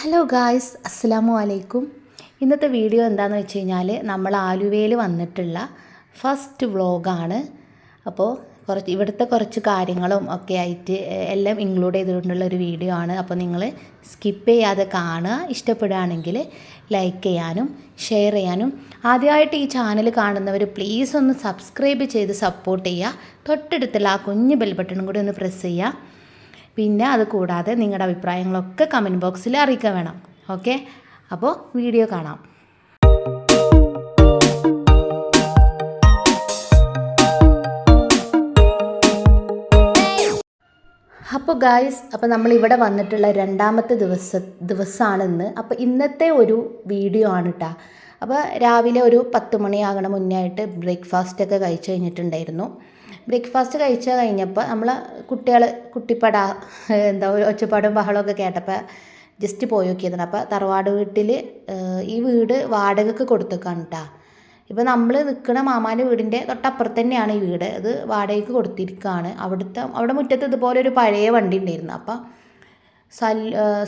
Hello guys അസ്സലാമു അലൈക്കും ഇന്നത്തെ വീഡിയോ എന്താണെന്ന് വെച്ച് കഴിഞ്ഞാൽ നമ്മൾ ആലുവയിൽ വന്നിട്ടുള്ള ഫസ്റ്റ് വ്ളോഗാണ് അപ്പോൾ കുറച്ച് ഇവിടുത്തെ കുറച്ച് കാര്യങ്ങളും ഒക്കെ ആയിട്ട് എല്ലാം ഇൻക്ലൂഡ് ചെയ്തിട്ടുള്ള ഒരു വീഡിയോ ആണ്. അപ്പോൾ നിങ്ങൾ സ്കിപ്പ് ചെയ്യാതെ കാണുക. ഇഷ്ടപ്പെടുകയാണെങ്കിൽ ലൈക്ക് ചെയ്യാനും ഷെയർ ചെയ്യാനും. ആദ്യമായിട്ട് ഈ ചാനൽ കാണുന്നവർ പ്ലീസ് ഒന്ന് സബ്സ്ക്രൈബ് ചെയ്ത് സപ്പോർട്ട് ചെയ്യുക. തൊട്ടടുത്തുള്ള ആ കുഞ്ഞ് ബെൽബട്ടണും കൂടി ഒന്ന് പ്രസ് ചെയ്യുക. പിന്നെ അത് കൂടാതെ നിങ്ങളുടെ അഭിപ്രായങ്ങളൊക്കെ കമന്റ് ബോക്സിൽ അറിയിക്കാൻ വേണം. ഓക്കെ അപ്പോൾ വീഡിയോ കാണാം. അപ്പോൾ ഗായ്സ് അപ്പോൾ നമ്മൾ ഇവിടെ വന്നിട്ടുള്ള രണ്ടാമത്തെ ദിവസ ദിവസമാണെന്ന് അപ്പോൾ ഇന്നത്തെ ഒരു വീഡിയോ ആണ് കേട്ടോ അപ്പോൾ രാവിലെ ഒരു പത്ത് മണിയാകണ മുന്നേ ആയിട്ട് ബ്രേക്ക്ഫാസ്റ്റ് ഒക്കെ കഴിച്ചു കഴിഞ്ഞിട്ടുണ്ടായിരുന്നു. ബ്രേക്ക്ഫാസ്റ്റ് കഴിച്ച് കഴിഞ്ഞപ്പോൾ നമ്മൾ കുട്ടികൾ കുട്ടിപ്പട എന്താ ഒച്ചപ്പാടും ബഹളമൊക്കെ കേട്ടപ്പോൾ ജസ്റ്റ് പോയി നോക്കിയതാണ്. അപ്പോൾ തറവാട് വീട്ടിൽ ഈ വീട് വാടകയ്ക്ക് കൊടുത്തേക്കാണ് കേട്ടോ ഇപ്പോൾ നമ്മൾ നിൽക്കുന്ന മാമാന്റെ വീടിന്റെ തൊട്ടപ്പുറത്ത് തന്നെയാണ് ഈ വീട്. അത് വാടകയ്ക്ക് കൊടുത്തിരിക്കുകയാണ്. അവിടുത്തെ അവിടെ മുറ്റത്ത് ഇതുപോലെ ഒരു പഴയ വണ്ടി ഉണ്ടായിരുന്നു. അപ്പം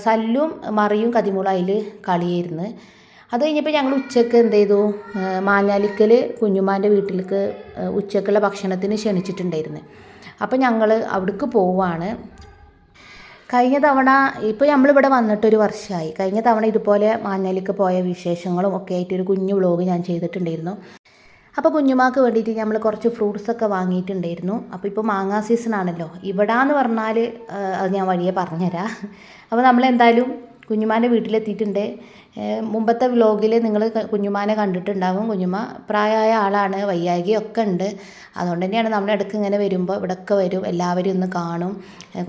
സല്ലും മറിയും കതിമുളും അതിൽ കളിയായിരുന്നു. അത് കഴിഞ്ഞപ്പോൾ ഞങ്ങൾ ഉച്ചയ്ക്ക് എന്ത് ചെയ്തു? മാഞ്ഞാലിക്കൽ കുഞ്ഞുമാന്റെ വീട്ടിലേക്ക് ഉച്ചക്കുള്ള ഭക്ഷണത്തിന് ക്ഷണിച്ചിട്ടുണ്ടായിരുന്നു. അപ്പോൾ ഞങ്ങൾ അവിടേക്ക് പോവാണ്. കഴിഞ്ഞ തവണ ഇപ്പോൾ നമ്മളിവിടെ വന്നിട്ടൊരു വർഷമായി കഴിഞ്ഞ തവണ ഇതുപോലെ മാഞ്ഞാലിക്ക് പോയ വിശേഷങ്ങളും ഒക്കെ ആയിട്ട് ഒരു കുഞ്ഞു വ്ളോഗ് ഞാൻ ചെയ്തിട്ടുണ്ടായിരുന്നു. അപ്പോൾ കുഞ്ഞുമാക്ക് വേണ്ടിയിട്ട് നമ്മൾ കുറച്ച് ഫ്രൂട്ട്സൊക്കെ വാങ്ങിയിട്ടുണ്ടായിരുന്നു. അപ്പോൾ ഇപ്പോൾ മാങ്ങാ സീസൺ ആണല്ലോ ഇവിടാന്ന് പറഞ്ഞാൽ അത് ഞാൻ വഴിയെ പറഞ്ഞുതരാം അപ്പോൾ നമ്മൾ നമ്മളെന്തായാലും കുഞ്ഞുമാന്റെ വീട്ടിലെത്തിയിട്ടുണ്ട്. മുമ്പത്തെ വ്ലോഗിൽ നിങ്ങൾ കുഞ്ഞുമാനെ കണ്ടിട്ടുണ്ടാകും കുഞ്ഞുമ പ്രായമായ ആളാണ് വയ്യായികയൊക്കെ ഉണ്ട്. അതുകൊണ്ട് തന്നെയാണ് നമ്മുടെ അടുക്ക് ഇങ്ങനെ വരുമ്പോൾ ഇവിടെയൊക്കെ വരും എല്ലാവരും ഒന്ന് കാണും.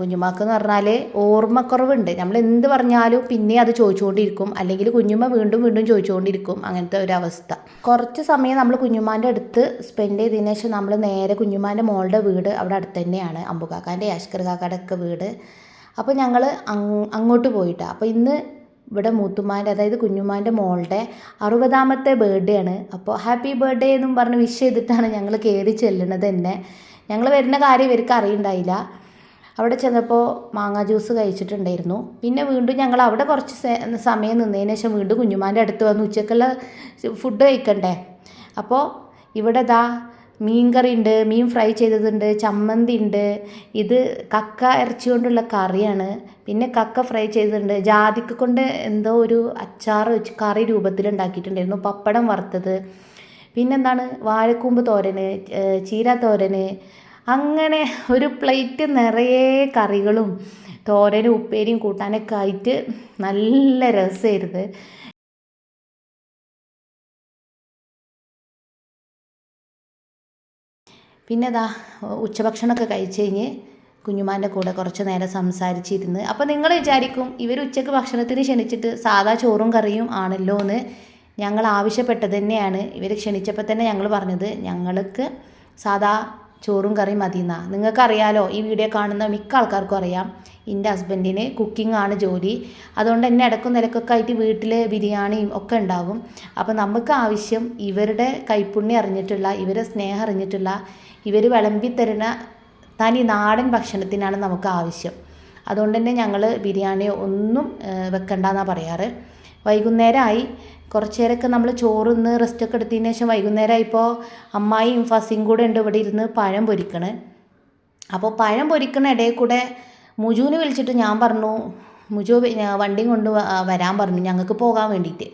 കുഞ്ഞുമാക്കെന്ന് കുഞ്ഞുമാക്ക് എന്ന് പറഞ്ഞാൽ ഓർമ്മക്കുറവുണ്ട്. നമ്മൾ എന്ത് പറഞ്ഞാലും പിന്നെ അത് ചോദിച്ചുകൊണ്ടിരിക്കും. അല്ലെങ്കിൽ കുഞ്ഞുമ്മ വീണ്ടും വീണ്ടും ചോദിച്ചുകൊണ്ടിരിക്കും. അങ്ങനത്തെ ഒരു അവസ്ഥ കുറച്ച് സമയം നമ്മൾ കുഞ്ഞുമാന്റെ അടുത്ത് സ്പെൻഡ് ചെയ്തതിന് ശേഷം നമ്മൾ നേരെ കുഞ്ഞുമാന്റെ മോളുടെ വീട് അവിടെ അടുത്ത് തന്നെയാണ്. അമ്പുകാക്കാന്റെ യാഷ്കർ കാക്കാടെ ഒക്കെ വീട്. അപ്പോൾ ഞങ്ങൾ അങ്ങോട്ട് പോയിട്ടാണ് അപ്പോൾ ഇന്ന് ഇവിടെ മൂത്തുമാന്റെ അതായത് കുഞ്ഞുമാന്റെ മോളുടെ അറുപതാമത്തെ ബർത്ത്ഡേ ആണ്. അപ്പോൾ ഹാപ്പി ബർത്ത്ഡേ എന്നും പറഞ്ഞ് വിഷ് ചെയ്തിട്ടാണ് ഞങ്ങൾ കയറി ചെല്ലുന്നത് തന്നെ. ഞങ്ങൾ വരുന്ന കാര്യം ഇവർക്ക് അറിയണ്ടായില്ല. അവിടെ ചെന്നപ്പോൾ മാങ്ങ ജ്യൂസ് കഴിച്ചിട്ടുണ്ടായിരുന്നു. പിന്നെ വീണ്ടും ഞങ്ങൾ അവിടെ കുറച്ച് സമയം നിന്നതിന് ശേഷം വീണ്ടും കുഞ്ഞുമാന്റെ അടുത്ത് വന്ന് ഉച്ചക്കുള്ള ഫുഡ് കഴിക്കണ്ടേ? അപ്പോൾ ഇവിടെ ദാ മീൻ കറി ഉണ്ട് മീൻ ഫ്രൈ ചെയ്തതുണ്ട് ചമ്മന്തി ഉണ്ട് ഇത് കക്ക ഇറച്ചി കൊണ്ടുള്ള കറിയാണ്. പിന്നെ കക്ക ഫ്രൈ ചെയ്തിട്ടുണ്ട് ജാതിക്ക കൊണ്ട് എന്തോ ഒരു അച്ചാർ വെച്ച് കറി രൂപത്തിൽ ഉണ്ടാക്കിയിട്ടുണ്ടായിരുന്നു. പപ്പടം വറുത്തത്. പിന്നെന്താണ്? വാഴക്കൂമ്പ് തോരന് ചീര തോരന്. അങ്ങനെ ഒരു പ്ലേറ്റ് നിറയെ കറികളും തോരനും ഉപ്പേരിയും കൂട്ടാനൊക്കെ ആയിട്ട് നല്ല രസമായിരുന്നു. പിന്നെ അതാ ഉച്ചഭക്ഷണമൊക്കെ കഴിച്ച് കഴിഞ്ഞ് കുഞ്ഞുമാന്റെ കൂടെ കുറച്ച് നേരം സംസാരിച്ചിരുന്ന്. അപ്പോൾ നിങ്ങൾ വിചാരിക്കും ഇവർ ഉച്ചയ്ക്ക് ഭക്ഷണത്തിന് ക്ഷണിച്ചിട്ട് സാധാ ചോറും കറിയും ആണല്ലോ എന്ന് ഞങ്ങൾ ആവശ്യപ്പെട്ടത് തന്നെയാണ്. ഇവർ ക്ഷണിച്ചപ്പോൾ തന്നെ ഞങ്ങൾ പറഞ്ഞത് ഞങ്ങൾക്ക് സാധാ ചോറും കറിയും മതി എന്നാ നിങ്ങൾക്കറിയാലോ ഈ വീഡിയോ കാണുന്ന മിക്ക ആൾക്കാർക്കും അറിയാം. എന്റെ ഹസ്ബൻഡിന് കുക്കിംഗ് ആണ് ജോലി. അതുകൊണ്ട് തന്നെ ഇടക്കും നിലക്കൊക്കെ ആയിട്ട് വീട്ടിൽ ബിരിയാണിയും ഒക്കെ ഉണ്ടാകും അപ്പോൾ നമുക്ക് ആവശ്യം ഇവരുടെ കൈപ്പുണ്യം അറിഞ്ഞിട്ടുള്ള ഇവരെ സ്നേഹം അറിഞ്ഞിട്ടുള്ള ഇവർ വിളമ്പി തരുന്ന തനി നാടൻ ഭക്ഷണത്തിനാണ് നമുക്ക് ആവശ്യം. അതുകൊണ്ട് തന്നെ ഞങ്ങൾ ബിരിയാണി ഒന്നും വെക്കണ്ടെന്നാണ് പറയാറ്. വൈകുന്നേരമായി കുറച്ച് നേരമൊക്കെ നമ്മൾ ചോറുന്ന് റെസ്റ്റൊക്കെ എടുത്തതിന് ശേഷം വൈകുന്നേരമായിപ്പോൾ അമ്മായിയും ഫസിയും കൂടെ ഉണ്ട് ഇവിടെ ഇരുന്ന് പഴം പൊരിക്കണ്. അപ്പോൾ പഴം പൊരിക്കുന്ന ഇടയിൽ കൂടെ മുജുവിനെ വിളിച്ചിട്ട് ഞാൻ പറഞ്ഞു മുജു വണ്ടിയും കൊണ്ട് വരാൻ പറഞ്ഞു ഞങ്ങൾക്ക് പോകാൻ വേണ്ടിയിട്ട്.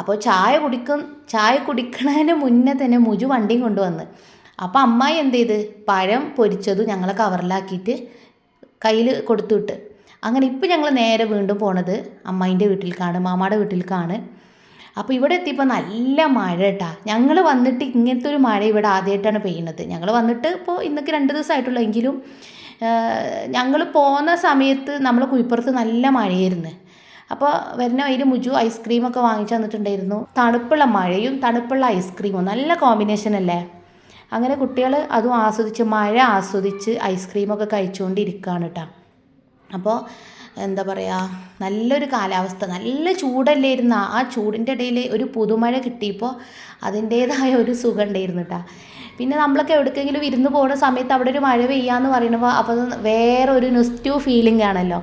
അപ്പോൾ ചായ കുടിക്കും ചായ കുടിക്കണതിന് മുന്നേ തന്നെ മുജു വണ്ടിയും കൊണ്ടുവന്ന് അപ്പോൾ അമ്മായി എന്ത് ചെയ്ത്? പഴം പൊരിച്ചതും ഞങ്ങളെ കവറിലാക്കിയിട്ട് കയ്യിൽ കൊടുത്തു വിട്ട്. അങ്ങനെ ഇപ്പം ഞങ്ങൾ നേരെ വീണ്ടും പോണത് അമ്മായിന്റെ വീട്ടിലേക്കാണ് മാമാടെ വീട്ടിലേക്കാണ് അപ്പോൾ ഇവിടെ എത്തിയപ്പോൾ നല്ല മഴ കേട്ടാ ഞങ്ങൾ വന്നിട്ട് ഇങ്ങനത്തെ ഒരു മഴ ഇവിടെ ആദ്യമായിട്ടാണ് പെയ്യുന്നത് ഞങ്ങൾ വന്നിട്ട് ഇപ്പോൾ ഇന്നൊക്കെ രണ്ട് ദിവസമായിട്ടുള്ളൂ എങ്കിലും ഞങ്ങൾ പോകുന്ന സമയത്ത് നമ്മൾ കുഴിപ്പുറത്ത് നല്ല മഴയായിരുന്നു. അപ്പോൾ വരുന്ന അതിൽ മുജു ഐസ്ക്രീമൊക്കെ വാങ്ങിച്ചു തന്നിട്ടുണ്ടായിരുന്നു. തണുപ്പുള്ള മഴയും തണുപ്പുള്ള ഐസ്ക്രീമും നല്ല കോമ്പിനേഷൻ അല്ലേ? അങ്ങനെ കുട്ടികൾ അതും ആസ്വദിച്ച് മഴ ആസ്വദിച്ച് ഐസ്ക്രീമൊക്കെ കഴിച്ചുകൊണ്ടിരിക്കുകയാണ് കേട്ടോ അപ്പോൾ എന്താ പറയുക നല്ലൊരു കാലാവസ്ഥ നല്ല ചൂടല്ലേ ഇരുന്ന ആ ചൂടിന്റെ ഇടയിൽ ഒരു പുതുമഴ കിട്ടിയപ്പോൾ അതിന്റേതായ ഒരു സുഖം ഉണ്ടായിരുന്നു കേട്ടോ പിന്നെ നമ്മളൊക്കെ എവിടേക്കെങ്കിലും ഇരുന്ന് പോകുന്ന സമയത്ത് അവിടെ ഒരു മഴ പെയ്യാന്ന് പറയുമ്പോൾ അപ്പോൾ വേറെ ഒരു നെസ്റ്റീവ് ഫീലിംഗ് ആണല്ലോ.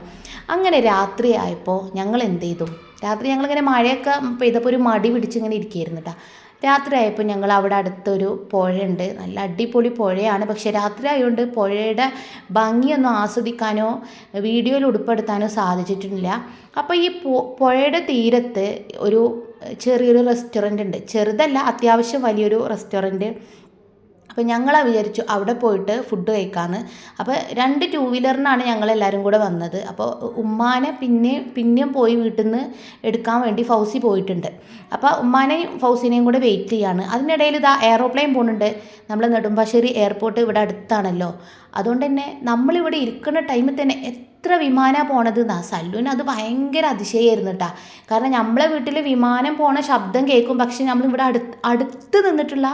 അങ്ങനെ രാത്രി ആയപ്പോൾ ഞങ്ങൾ എന്ത് ചെയ്തു രാത്രി ഞങ്ങളിങ്ങനെ മഴയൊക്കെ പെയ്തപ്പോൾ ഒരു മടി പിടിച്ചിങ്ങനെ ഇരിക്കുകയായിരുന്നു കേട്ടോ രാത്രി ആയപ്പോൾ ഞങ്ങൾ അവിടെ അടുത്തൊരു പുഴയുണ്ട്. നല്ല അടിപൊളി പുഴയാണ്. പക്ഷെ രാത്രി ആയതുകൊണ്ട് പുഴയുടെ ഭംഗിയൊന്നും ആസ്വദിക്കാനോ വീഡിയോയിൽ ഉൾപ്പെടുത്താനോ സാധിച്ചിട്ടില്ല. അപ്പോൾ ഈ പുഴയുടെ തീരത്ത് ഒരു ചെറിയൊരു റെസ്റ്റോറന്റ് ഉണ്ട്. ചെറുതല്ല അത്യാവശ്യം വലിയൊരു റെസ്റ്റോറന്റ് അപ്പോൾ ഞങ്ങളാ വിചാരിച്ചു അവിടെ പോയിട്ട് ഫുഡ് കഴിക്കാമെന്ന് അപ്പോൾ രണ്ട് ടു വീലറിനാണ് ഞങ്ങളെല്ലാവരും കൂടെ വന്നത്. അപ്പോൾ ഉമ്മാനെ പിന്നെ പിന്നെയും പോയി വീട്ടിൽ നിന്ന് എടുക്കാൻ വേണ്ടി ഫൗസി പോയിട്ടുണ്ട്. അപ്പോൾ ഉമ്മാനെയും ഫൗസിനെയും കൂടെ വെയിറ്റ് ചെയ്യാണ്. അതിനിടയിൽ ഇതാ എയറോപ്ലെയിൻ പോകുന്നുണ്ട് നമ്മൾ നെടുമ്പാശ്ശേരി എയർപോർട്ട് ഇവിടെ അടുത്താണല്ലോ. അതുകൊണ്ട് തന്നെ നമ്മളിവിടെ ഇരിക്കുന്ന ടൈമിൽ തന്നെ എത്ര വിമാനമാണ് പോണത് എന്നാ സല്ലുവിന് അത് ഭയങ്കര അതിശയമായിരുന്നു കേട്ടാ കാരണം നമ്മളെ വീട്ടിൽ വിമാനം പോണ ശബ്ദം കേൾക്കും. പക്ഷെ നമ്മളിവിടെ അടുത്ത് അടുത്ത് നിന്നിട്ടുള്ള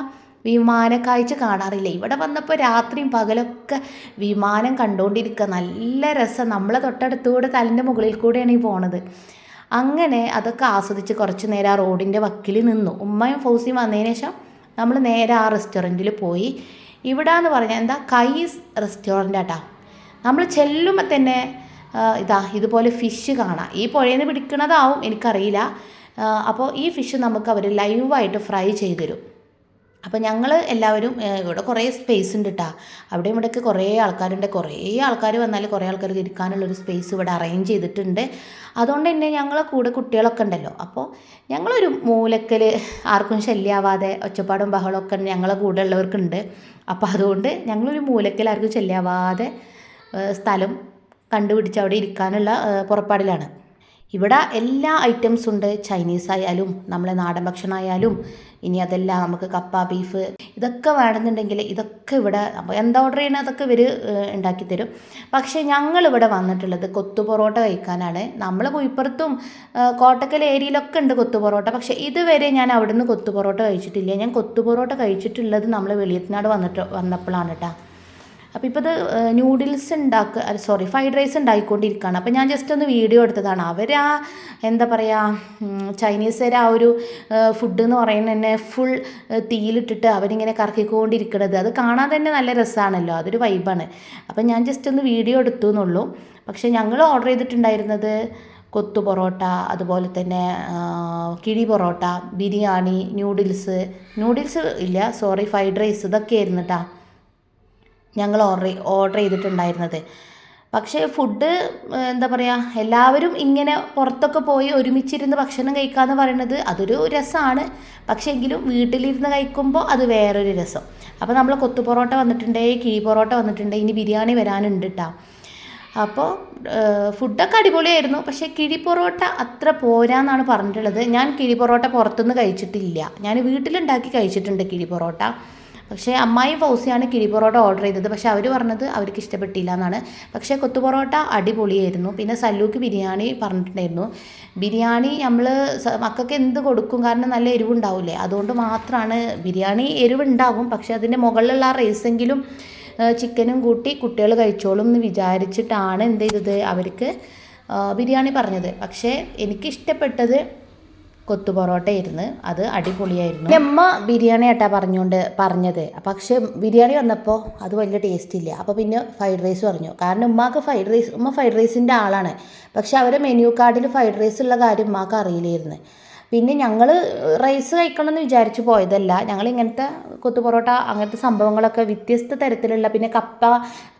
വിമാനക്കാഴ്ച കാണാറില്ല. ഇവിടെ വന്നപ്പോൾ രാത്രിയും പകലൊക്കെ വിമാനം കണ്ടുകൊണ്ടിരിക്കുക നല്ല രസം. നമ്മൾ തൊട്ടടുത്തൂടെ തലിന്റെ മുകളിൽ കൂടെയാണ് ഈ പോണത്. അങ്ങനെ അതൊക്കെ ആസ്വദിച്ച് കുറച്ച് നേരം ആ റോഡിന്റെ വക്കിൽ നിന്നു. ഉമ്മയും ഫൗസിയും വന്നതിന് ശേഷം നമ്മൾ നേരെ ആ റെസ്റ്റോറന്റിൽ പോയി. ഇവിടെ എന്ന് പറഞ്ഞാൽ എന്താ? കൈസ് റെസ്റ്റോറന്റ് ആട്ടാ നമ്മൾ ചെല്ലുമ്പോൾ തന്നെ ഇതാ ഇതുപോലെ ഫിഷ് കാണാം. ഈ പുഴയിൽ നിന്ന് പിടിക്കണതാവും എനിക്കറിയില്ല. അപ്പോൾ ഈ ഫിഷ് നമുക്ക് അവർ ലൈവായിട്ട് ഫ്രൈ ചെയ്തു തരും അപ്പോൾ ഞങ്ങൾ എല്ലാവരും ഇവിടെ കുറേ സ്പേസ് ഉണ്ട് കേട്ടോ അവിടെ ഇവിടെയൊക്കെ കുറേ ആൾക്കാരുണ്ട്. കുറേ ആൾക്കാർ വന്നാൽ കുറേ ആൾക്കാർക്ക് ഇരിക്കാനുള്ളൊരു സ്പേസ് ഇവിടെ അറേഞ്ച് ചെയ്തിട്ടുണ്ട്. അതുകൊണ്ട് തന്നെ ഞങ്ങളെ കൂടെ കുട്ടികളൊക്കെ ഉണ്ടല്ലോ. അപ്പോൾ ഞങ്ങളൊരു മൂലക്കൽ ആർക്കും ശല്യമാവാതെ ഒച്ചപ്പാടും ബഹളമൊക്കെ ഞങ്ങളെ കൂടെ ഉള്ളവർക്കുണ്ട്. അപ്പോൾ അതുകൊണ്ട് ഞങ്ങളൊരു മൂലക്കൽ ആർക്കും ശല്യമാവാതെ സ്ഥലം കണ്ടുപിടിച്ച് അവിടെ ഇരിക്കാനുള്ള പുറപ്പാടിലാണ്. ഇവിടെ എല്ലാ ഐറ്റംസും ഉണ്ട്. ചൈനീസ് ആയാലും നമ്മളെ നാടൻ ഭക്ഷണമായാലും ഇനി അതല്ല നമുക്ക് കപ്പ ബീഫ് ഇതൊക്കെ വേണമെന്നുണ്ടെങ്കിൽ ഇതൊക്കെ ഇവിടെ അപ്പോൾ എന്താ ഓർഡർ ചെയ്യണത് അതൊക്കെ ഇവർ ഉണ്ടാക്കി തരും. പക്ഷേ ഞങ്ങൾ ഇവിടെ വന്നിട്ടുള്ളത് കൊത്തു പൊറോട്ട കഴിക്കാനാണ്. നമ്മൾ കുയിപ്പുറത്തും ആ, കോട്ടക്കൽ ഏരിയയിലൊക്കെ ഉണ്ട് കൊത്തു പൊറോട്ട. പക്ഷേ ഇതുവരെ ഞാൻ അവിടെ നിന്ന് കൊത്തു പൊറോട്ട കഴിച്ചിട്ടില്ല. ഞാൻ കൊത്തു പൊറോട്ട കഴിച്ചിട്ടുള്ളത് നമ്മൾ വെളിയത്തിനാട് വന്നിട്ട് വന്നപ്പോഴാണ് കേട്ടോ അപ്പോൾ ഇപ്പോൾ ഇത് ന്യൂഡിൽസ് ഉണ്ടാക്കുക സോറി ഫ്രൈഡ് റൈസ് ഉണ്ടാക്കിക്കൊണ്ടിരിക്കുകയാണ് അപ്പോൾ ഞാൻ ജസ്റ്റ് ഒന്ന് വീഡിയോ എടുത്തതാണ്. അവർ ആ എന്താ പറയുക ചൈനീസുകാർ ആ ഒരു ഫുഡ് എന്ന് പറയുന്നത് തന്നെ ഫുൾ തീയിലിട്ടിട്ട് അവരിങ്ങനെ കറക്കിക്കൊണ്ടിരിക്കണത്. അത് കാണാൻ തന്നെ നല്ല രസമാണല്ലോ അതൊരു വൈബാണ് അപ്പം ഞാൻ ജസ്റ്റ് ഒന്ന് വീഡിയോ എടുത്തു എന്നുള്ളൂ പക്ഷേ ഞങ്ങൾ ഓർഡർ ചെയ്തിട്ടുണ്ടായിരുന്നത് കൊത്തു പൊറോട്ട അതുപോലെ തന്നെ കിഴി പൊറോട്ട ബിരിയാണി ന്യൂഡിൽസ് ന്യൂഡിൽസ് ഇല്ല സോറി ഫ്രൈഡ് റൈസ് ഇതൊക്കെ ആയിരുന്നു കേട്ടോ ഞങ്ങൾ ഓർഡർ ഓർഡർ ചെയ്തിട്ടുണ്ടായിരുന്നത്. പക്ഷേ ഫുഡ് എന്താ പറയുക എല്ലാവരും ഇങ്ങനെ പുറത്തൊക്കെ പോയി ഒരുമിച്ചിരുന്ന് ഭക്ഷണം കഴിക്കുക എന്ന് പറയുന്നത് അതൊരു രസമാണ്. പക്ഷേ എങ്കിലും വീട്ടിലിരുന്ന് കഴിക്കുമ്പോൾ അത് വേറൊരു രസം. അപ്പോൾ നമ്മൾ കൊത്തു പൊറോട്ട വന്നിട്ടുണ്ട് കിഴി പൊറോട്ട വന്നിട്ടുണ്ട് ഇനി ബിരിയാണി വരാനുണ്ട് കേട്ടോ അപ്പോൾ ഫുഡൊക്കെ അടിപൊളിയായിരുന്നു. പക്ഷേ കിഴി പൊറോട്ട അത്ര പോരാന്നാണ് പറഞ്ഞിട്ടുള്ളത്. ഞാൻ കിഴി പൊറോട്ട പുറത്തുനിന്ന് കഴിച്ചിട്ടില്ല. ഞാൻ വീട്ടിലുണ്ടാക്കി കഴിച്ചിട്ടുണ്ട് കിഴി പൊറോട്ട. പക്ഷേ അമ്മായി ഫൗസിയാണ് കിഴി പൊറോട്ട ഓർഡർ ചെയ്തത്. പക്ഷേ അവർ പറഞ്ഞത് അവർക്ക് ഇഷ്ടപ്പെട്ടില്ല എന്നാണ്. പക്ഷേ കൊത്തു പൊറോട്ട അടിപൊളിയായിരുന്നു. പിന്നെ സല്ലൂക്ക് ബിരിയാണി പറഞ്ഞിട്ടുണ്ടായിരുന്നു. ബിരിയാണി നമ്മൾ മക്കൾക്ക് എന്ത് കൊടുക്കും? കാരണം നല്ല എരിവുണ്ടാവില്ലേ അതുകൊണ്ട് മാത്രമാണ് ബിരിയാണി എരിവുണ്ടാകും പക്ഷേ അതിന്റെ മുകളിലുള്ള ആ റൈസെങ്കിലും ചിക്കനും കൂട്ടി കുട്ടികൾ കഴിച്ചോളും എന്ന് വിചാരിച്ചിട്ടാണ് എന്ത് ചെയ്തത്? അവർക്ക് ബിരിയാണി പറഞ്ഞത്. പക്ഷേ എനിക്കിഷ്ടപ്പെട്ടത് കൊത്തു പൊറോട്ട ഇരുന്ന് അത് അടിപൊളിയായിരുന്നു. അമ്മ ബിരിയാണി ആട്ടാ പറഞ്ഞുകൊണ്ട് പറഞ്ഞത്. പക്ഷേ ബിരിയാണി വന്നപ്പോൾ അത് വലിയ ടേസ്റ്റ് ഇല്ല. അപ്പോൾ പിന്നെ ഫ്രൈഡ് റൈസ് പറഞ്ഞു. കാരണം ഉമ്മാക്ക് ഫ്രൈഡ് റൈസ് ഉമ്മ ഫ്രൈഡ് റൈസിന്റെ ആളാണ്. പക്ഷെ അവരെ മെനു കാർഡിൽ ഫ്രൈഡ് റൈസ് ഉള്ള കാര്യം ഉമ്മാക്ക് അറിയില്ലായിരുന്നു. പിന്നെ ഞങ്ങൾ റൈസ് കഴിക്കണം എന്ന് വിചാരിച്ച് പോയതല്ല. ഞങ്ങൾ ഇങ്ങനത്തെ കൊത്തു പൊറോട്ട അങ്ങനത്തെ സംഭവങ്ങളൊക്കെ വ്യത്യസ്ത തരത്തിലുള്ള പിന്നെ കപ്പ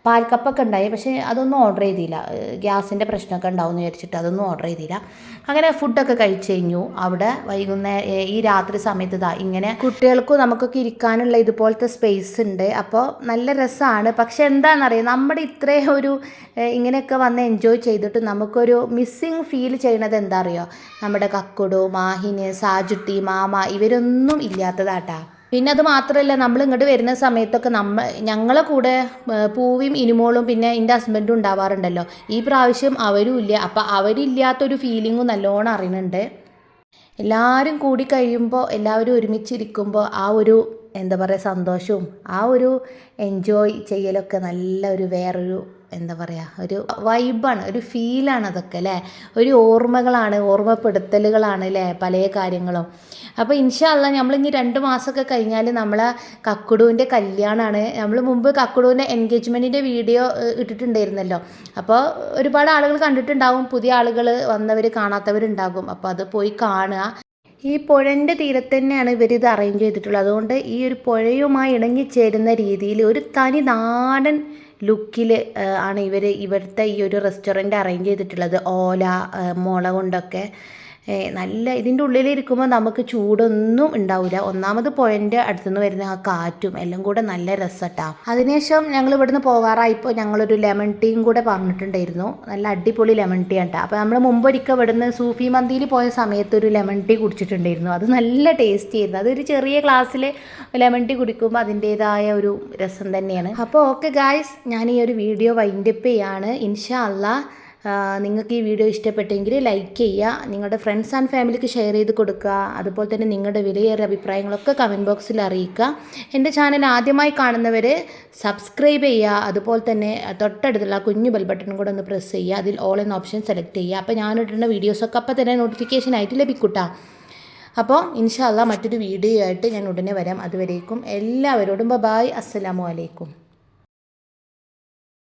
പാൽക്കപ്പൊക്കെ ഉണ്ടായി പക്ഷേ അതൊന്നും ഓർഡർ ചെയ്തില്ല. ഗ്യാസിന്റെ പ്രശ്നമൊക്കെ ഉണ്ടാവും എന്ന് വിചാരിച്ചിട്ട് അതൊന്നും ഓർഡർ ചെയ്തില്ല. അങ്ങനെ ഫുഡൊക്കെ കഴിച്ച് കഴിഞ്ഞു. അവിടെ വൈകുന്നേരം ഈ രാത്രി സമയത്ത് ഇതാ ഇങ്ങനെ കുട്ടികൾക്കും നമുക്കൊക്കെ ഇരിക്കാനുള്ള ഇതുപോലത്തെ സ്പേസ് ഉണ്ട്. അപ്പോൾ നല്ല രസമാണ് പക്ഷെ എന്താണെന്നറിയാം? നമ്മുടെ ഇത്രയും ഒരു ഇങ്ങനെയൊക്കെ വന്ന് എൻജോയ് ചെയ്തിട്ട് നമുക്കൊരു മിസ്സിങ് ഫീൽ ചെയ്യണത് എന്താ അറിയോ? നമ്മുടെ കക്കുടു മാഹിന് സാജുട്ടി മാമ ഇവരൊന്നും ഇല്ലാത്തതാട്ടാ. പിന്നെ അത് മാത്രമല്ല നമ്മൾ ഇങ്ങോട്ട് വരുന്ന സമയത്തൊക്കെ നമ്മ ഞങ്ങളെ കൂടെ പൂവിയും ഇനിമോളും പിന്നെ എന്റെ ഹസ്ബൻഡും ഉണ്ടാവാറുണ്ടല്ലോ. ഈ പ്രാവശ്യം അവരും ഇല്ല. അപ്പം അവരില്ലാത്തൊരു ഫീലിങ്ങും നല്ലോണം അറിയുന്നുണ്ട്. എല്ലാവരും കൂടി കഴിയുമ്പോൾ എല്ലാവരും ഒരുമിച്ചിരിക്കുമ്പോൾ ആ ഒരു എന്താ പറയുക സന്തോഷവും ആ ഒരു എൻജോയ് ചെയ്യലൊക്കെ നല്ല ഒരു വേറൊരു എന്താ പറയുക ഒരു വൈബാണ് ഒരു ഫീലാണ് അതൊക്കെ അല്ലേ? ഒരു ഓർമ്മകളാണ് ഓർമ്മപ്പെടുത്തലുകളാണ് അല്ലേ പല കാര്യങ്ങളും. അപ്പോൾ ഇൻഷാല്ല നമ്മളിനി രണ്ട് മാസമൊക്കെ കഴിഞ്ഞാൽ നമ്മളെ കക്കുടുവിന്റെ കല്യാണമാണ് നമ്മൾ മുമ്പ് കക്കുടുവിന്റെ എൻഗേജ്മെന്റിന്റെ വീഡിയോ ഇട്ടിട്ടുണ്ടായിരുന്നല്ലോ. അപ്പോൾ ഒരുപാട് ആളുകൾ കണ്ടിട്ടുണ്ടാവും പുതിയ ആളുകൾ വന്നവർ കാണാത്തവരുണ്ടാകും. അപ്പോൾ അത് പോയി കാണുക. ഈ പുഴന്റെ തീരത്ത് തന്നെയാണ് ഇവർ ഇത് അറേഞ്ച് ചെയ്തിട്ടുള്ളത്. അതുകൊണ്ട് ഈ ഒരു പുഴയുമായി ഇണങ്ങിച്ചേരുന്ന രീതിയിൽ ഒരു തനി നാടൻ ലുക്കിൽ ആണ് ഇവർ ഇവിടുത്തെ ഈ ഒരു റെസ്റ്റോറന്റ് അറേഞ്ച് ചെയ്തിട്ടുള്ളത്. ഓല മുള കൊണ്ടൊക്കെ നല്ല ഇതിന്റെ ഉള്ളിലിരിക്കുമ്പോൾ നമുക്ക് ചൂടൊന്നും ഉണ്ടാവില്ല ഒന്നാമത് പുഴന്റെ അടുത്തുനിന്ന് വരുന്ന ആ കാറ്റും എല്ലാം കൂടെ നല്ല രസട്ടാ. അതിനുശേഷം ഞങ്ങൾ ഇവിടുന്ന് പോകാറായിപ്പോൾ ഞങ്ങളൊരു ലെമൺ ടീയും കൂടെ പറഞ്ഞിട്ടുണ്ടായിരുന്നു. നല്ല അടിപൊളി ലെമൺ ടീ ആണ് അപ്പോൾ നമ്മൾ മുമ്പൊരിക്കൽ ഇവിടുന്ന് സൂഫി മന്തിയിൽ പോയ സമയത്ത് ഒരു ലെമൺ ടീ കുടിച്ചിട്ടുണ്ടായിരുന്നു. അത് നല്ല ടേസ്റ്റ് ആയിരുന്നു. അതൊരു ചെറിയ ഗ്ലാസ്സിൽ ലെമൺ ടീ കുടിക്കുമ്പോൾ അതിന്റേതായ ഒരു രസം തന്നെയാണ്. അപ്പോൾ ഓക്കെ ഗായ്സ് ഞാൻ ഈ ഒരു വീഡിയോ വൈൻഡപ്പ് ചെയ്യാണ്. ഇൻഷാ അല്ലാ നിങ്ങൾക്ക് ഈ വീഡിയോ ഇഷ്ടപ്പെട്ടെങ്കിൽ ലൈക്ക് ചെയ്യുക നിങ്ങളുടെ ഫ്രണ്ട്സ് ആൻഡ് ഫാമിലിക്ക് ഷെയർ ചെയ്ത് കൊടുക്കുക അതുപോലെ തന്നെ നിങ്ങളുടെ വിലയേറിയ അഭിപ്രായങ്ങളൊക്കെ കമന്റ് ബോക്സിൽ അറിയിക്കുക. എന്റെ ചാനൽ ആദ്യമായി കാണുന്നവർ സബ്സ്ക്രൈബ് ചെയ്യുക അതുപോലെ തന്നെ തൊട്ടടുത്തുള്ള കുഞ്ഞു ബെൽ ബട്ടൺ കൂടെ ഒന്ന് പ്രസ് ചെയ്യുക അതിൽ ഓൾ എന്ന ഓപ്ഷൻ സെലക്ട് ചെയ്യുക. അപ്പോൾ ഞാനിടുന്ന വീഡിയോസൊക്കെ അപ്പോൾ തന്നെ നോട്ടിഫിക്കേഷൻ ആയിട്ട് ലഭിക്കൂട്ടാ. അപ്പോൾ ഇൻഷാല്ല മറ്റൊരു വീഡിയോ ആയിട്ട് ഞാൻ ഉടനെ വരാം. അതുവരേക്കും എല്ലാവരോടും ബൈ അസ്സലാമു അലൈക്കും.